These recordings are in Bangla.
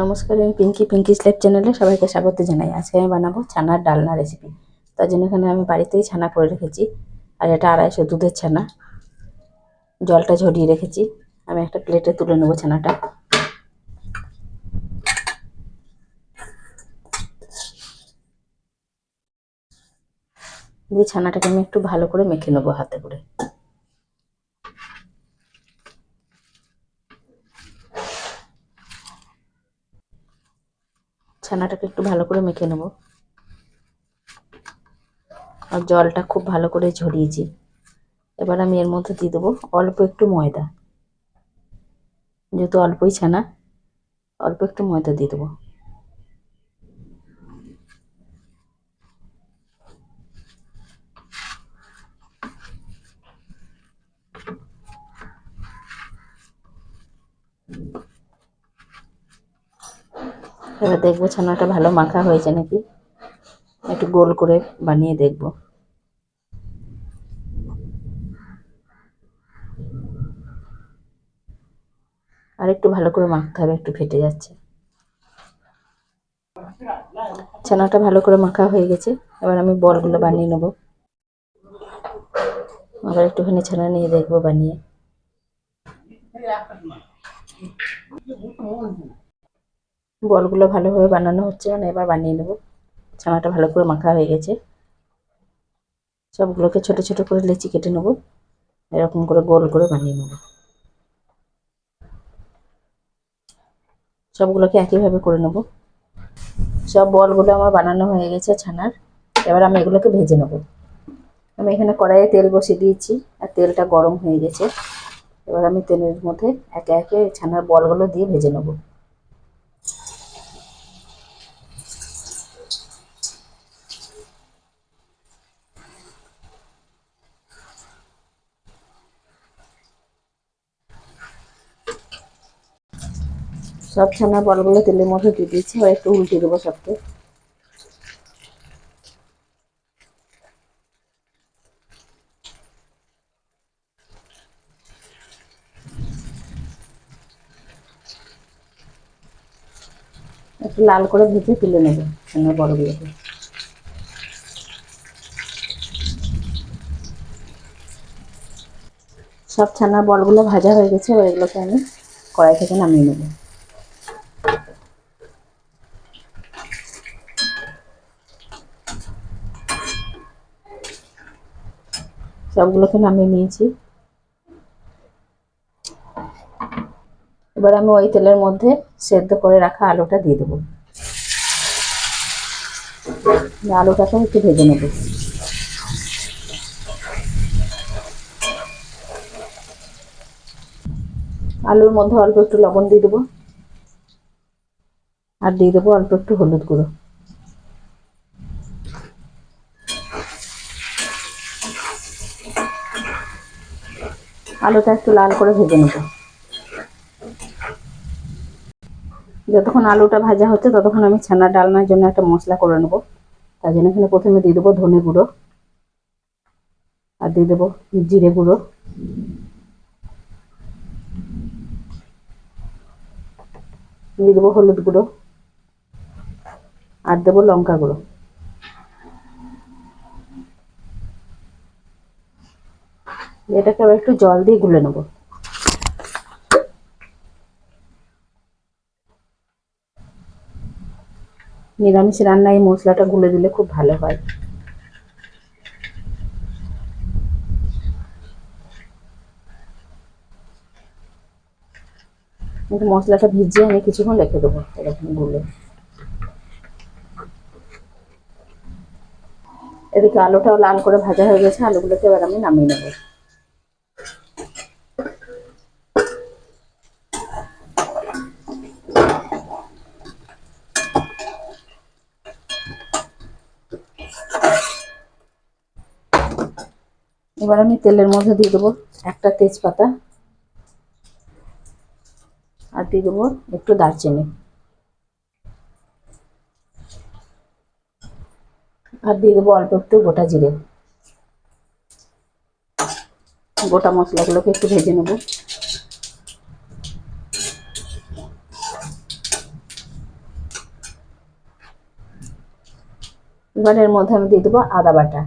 নমস্কার, আমি পিঙ্কি পিঙ্কি স্ল্যাব চ্যানেলে সবাইকে স্বাগত জানাই। আজকে আমি বানাবো ছানার ডালনা রেসিপি তার জন্য এখানে আমি বাড়িতেই ছানা করে রেখেছি, আর এটা আড়াইশো দুধের ছানা। জলটা ঝরিয়ে রেখেছি। আমি একটা প্লেটে তুলে নেব ছানাটা। দিয়ে ছানাটাকে আমি একটু ভালো করে মেখে নেব হাতে করে। ছানাটাকে একটু ভালো করে মেখে নেব। আর জলটা খুব ভালো করে ঝরিয়েছি। এবার আমি এর মধ্যে দিয়ে দেবো অল্প একটু ময়দা। যেহেতু অল্পই ছানা, অল্প একটু ময়দা দিয়ে দেবো। এবার দেখব ছানাটা ভালো মাখা হয়েছে নাকি। একটু গোল করে বানিয়ে দেখব। আর একটু ভালো করে মাখতে হবে, একটু ফেটে যাচ্ছে। ছানাটা ভালো করে মাখা হয়ে গেছে, এবার আমি বলগুলো বানিয়ে নেব। আবার একটুখানি ছানা নিয়ে দেখব বানিয়ে। বলগুলো ভালোভাবে বানানো হচ্ছে মানে এবার বানিয়ে নেব। ছানাটা ভালো করে মাখা হয়ে গেছে। সবগুলোকে ছোট ছোট করে লেচি কেটে নেব। এরকম করে গোল করে বানিয়ে নেব। সবগুলোকে একইভাবে করে নেব। সব বলগুলো আমার বানানো হয়ে গেছে ছানার। এবার আমি এগুলোকে ভেজে নেব। আমি এখানে কড়াইয়ে তেল বসিয়ে দিয়েছি, আর তেলটা গরম হয়ে গেছে। এবার আমি তেলের মধ্যে একে একে ছানার বলগুলো দিয়ে ভেজে নেব। সব ছানা বলগুলো তেলের মধ্যে দিয়ে দিয়েছি আর একটু উল্টে দেবো সবকে। একটু লাল করে ভেজে তুলে নেবে ছানার বড়গুলোকে। সব ছানার বলগুলো ভাজা হয়ে গেছে এগুলোকে আমি কড়াই থেকে নামিয়ে নেব। সবগুলোকে নামিয়ে নিয়েছি। এবার আমি ওই তেলের মধ্যে সেদ্ধ করে রাখা আলুটা দিয়ে দেবো। আলুটাকে একটু ভেজে নেব। আলুর মধ্যে অল্প একটু লবণ দিয়ে দেবো। আর দিয়ে দেবো অল্প একটু হলুদ গুঁড়ো। আলুটা একটু লাল করে ভেজে নেব। যতক্ষণ আলুটা ভাজা হচ্ছে, ততক্ষণ আমি ছানা ডালনার জন্য একটা মশলা করে নেব। তার জন্য এখানে প্রথমে দিয়ে দেবো ধনে গুঁড়ো, আর দিয়ে দেবো জিরে গুঁড়ো। দিয়ে দেবো হলুদ গুঁড়ো, আর দেবো লঙ্কা গুঁড়ো। এটাকে আবার একটু জল দিয়ে গুলে নেব। নিরামিষ রান্নায় এই মশলাটা গুলে দিলে খুব ভালো হয়। মশলাটা ভিজিয়ে আমি কিছুক্ষণ রেখে দেবো এরকম গুলে। এদিকে আলুটাও লাল করে ভাজা হয়ে গেছে, আলুগুলোকে এবার আমি নামিয়ে নেব। এবার আমি তেলের মধ্যে দিয়ে দেবো একটা তেজপাতা। আর দিয়ে দেবো একটু দারচিনি। আর দিয়ে দেবো অল্প একটু গোটা জিরে। গোটা মশলাগুলোকে একটু ভেজে নেব। এবার এর মধ্যে আমি দিয়ে দেবো আদা বাটা।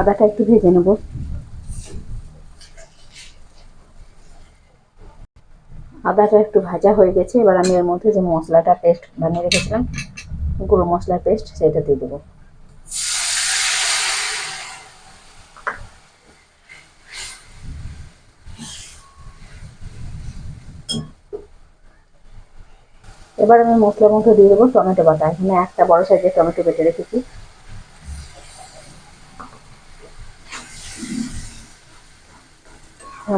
আদাটা একটু ভেজে নেব। আদাটা একটু ভাজা হয়ে গেছে, এবার আমি এর মধ্যে যে মশলাটা পেস্ট বানিয়ে রেখেছিলাম, গুঁড়ো মশলার পেস্ট সেটা দিয়ে দেবো। এবার আমি মশলার মধ্যে দিয়ে দেবো টমেটো বাটা। এখানে একটা বড় সাইজের টমেটো বেটে রেখেছি।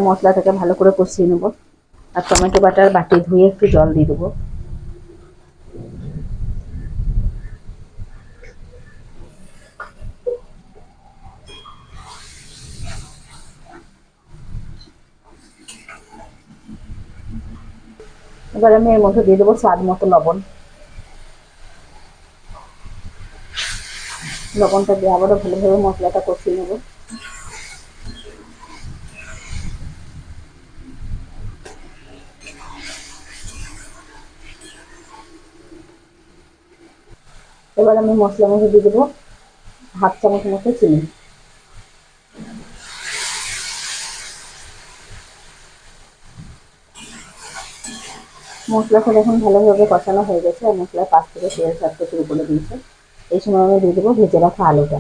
মশলাটাকে ভালো করে কষিয়ে নেব। আর টমেটো বাটার বাটি ধুয়ে একটু জল দিয়ে দেবো। এবার আমি এর মধ্যে দিয়ে দেবো স্বাদ মতো লবণ। লবণটা দিয়ে আবারও ভালোভাবে মশলাটা কষিয়ে নেব। এবার আমি মশলা মধ্যে দিয়ে দেবো, হাফ চামচ মতো চিনি। মশলাটা যখন ভালোভাবে কষানো হয়ে গেছে, আর মশলার পাশ থেকে তেল ছাড়তে শুরু করে দিয়েছে। এই সময় আমি দিয়ে দেবো ভেজে রাখা আলুটা।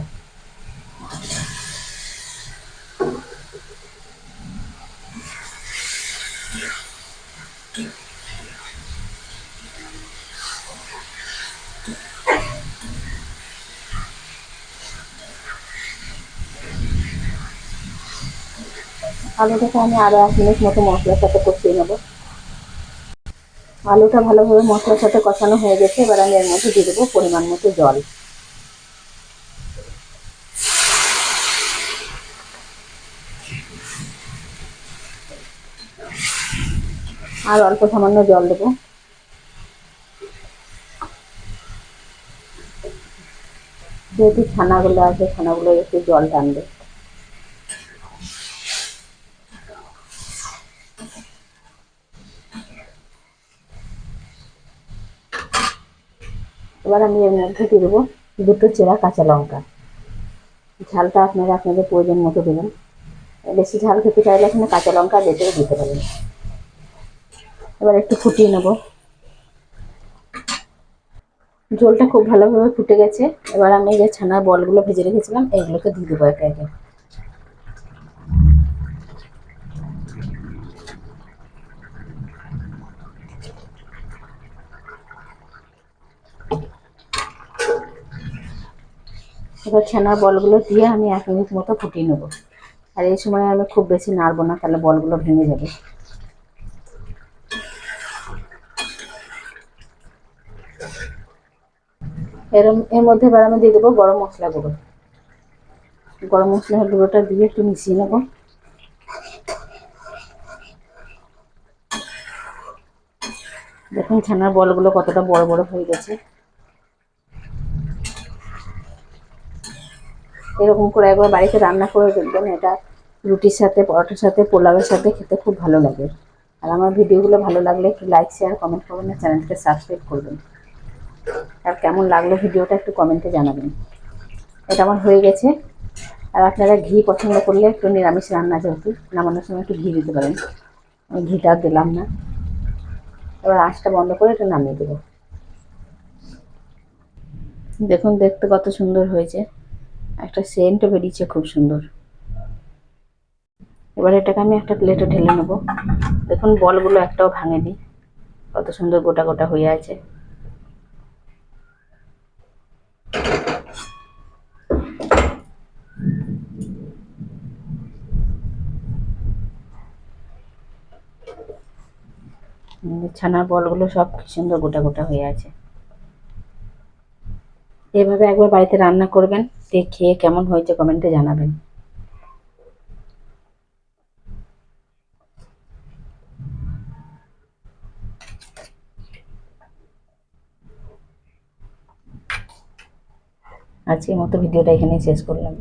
আলুটাকে আমি আরও এক মিনিট মতো মশলার সাথে কষিয়ে নেব। আলুটা ভালোভাবে মশলার সাথে কষানো হয়ে গেছে, এবার আমি এর মধ্যে দিয়ে দেবো পরিমাণ মতো জল। আর অল্প সামান্য জল দেবো। যেহেতু ছানাগুলো আছে, ছানাগুলো একটু জল টানবে। এবার আমি এর মধ্যে দিয়ে দেবো দুটো চেরা কাঁচা লঙ্কা। ঝালটা আপনারা আপনাদের প্রয়োজন মতো দেবেন। বেশি ঝাল খেতে চাইলে এখানে কাঁচা লঙ্কা বেটেও দিতে পারেন। এবার একটু ফুটিয়ে নেব। ঝোলটা খুব ভালোভাবে ফুটে গেছে। এবার আমি যে ছানার বলগুলো ভেজে রেখেছিলাম, এগুলোকে দিয়ে দেবো একে একে। এবার ছানার বলগুলো দিয়ে আমি এক মিনিট মতো ফুটিয়ে নেব। আর এই সময় আমি খুব বেশি নাড়বো না, তাহলে বলগুলো ভেঙে যাবে। এর এর মধ্যে এবার আমি দিয়ে দেবো গরম মশলা গুঁড়ো। গরম মশলা গুঁড়োটা দিয়ে একটু মিশিয়ে নেব। দেখুন ছানার বলগুলো কতটা বড় বড় হয়ে গেছে। এরকম করে একবার বাড়িতে রান্না করে দেখবেন এটা রুটির সাথে, পরোটার সাথে, পোলাওয়ের সাথে খেতে খুব ভালো লাগে। আর আমার ভিডিওগুলো ভালো লাগলে একটু লাইক শেয়ার কমেন্ট করবেন আর চ্যানেলটাকে সাবস্ক্রাইব করবেন। আর কেমন লাগল ভিডিওটা একটু কমেন্টে জানাবেন। এটা আমার হয়ে গেছে। আর আপনারা ঘি পছন্দ করলে একটু নিরামিষ রান্না যেহেতু, নামানোর সময় একটু ঘি দিতে পারেন। আমি ঘিটা দিলাম না। এবার আঁচটা বন্ধ করে একটু নামিয়ে দেবো। দেখুন, দেখতে কত সুন্দর হয়েছে। একটা সেন্টও বেরিয়েছে, খুব সুন্দর। এবার এটাকে আমি একটা প্লেটে ঢেলে নেব। দেখুন, বলগুলো একটাও ভাঙেনি। কত সুন্দর গোটা গোটা হয়ে আছে। ছানার বলগুলো সব সুন্দর গোটা গোটা হয়ে আছে। এভাবে একবার বাড়িতে রান্না করবেন। দিয়ে খেয়ে কেমন হয়েছে কমেন্টে জানাবেন। আজকের মতো ভিডিওটা এখানেই শেষ করলাম।